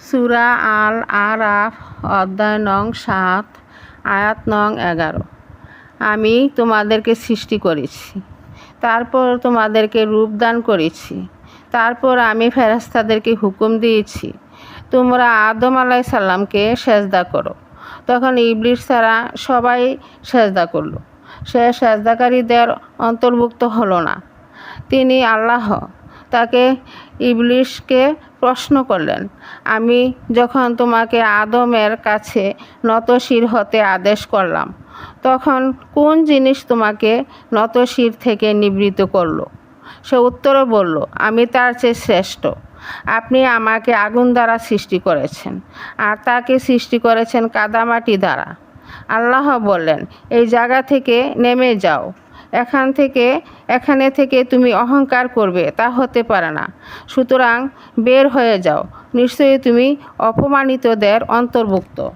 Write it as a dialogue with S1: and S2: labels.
S1: সুরা আল আরাফ অধ্যায় নং সাত, আয়াত নং এগারো। আমি তোমাদেরকে সৃষ্টি করেছি। তারপর তোমাদেরকে রূপদান করেছি। তারপর আমি ফেরাস্তাদেরকে হুকুম দিয়েছি, তোমরা আদম আলাই সাল্লামকে সেজদা করো। তখন ইবলিশ ছাড়া সবাই সেজদা করল। সে সেজদাকারীদের অন্তর্ভুক্ত হলো না। তিনি আল্লাহ তাকে ইবলিশকে প্রশ্ন করলেন, আমি যখন তোমাকে আদমের কাছে নতশির হতে আদেশ করলাম, তখন কোন জিনিস তোমাকে নতশির থেকে নিবৃত করল? সে উত্তরে বলল, আমি তার চেয়ে শ্রেষ্ঠ। আপনি আমাকে আগুন দ্বারা সৃষ্টি করেছেন, আর তাকে সৃষ্টি করেছেন কাদামাটি দ্বারা। আল্লাহ বললেন, এই জায়গা থেকে নেমে যাও এখান থেকে, এখানে থেকে তুমি অহংকার করবে, তা হতে পারে না। সুতরাং বের হয়ে যাও। নিশ্চয়ই তুমি অপমানিতদের অন্তর্ভুক্ত।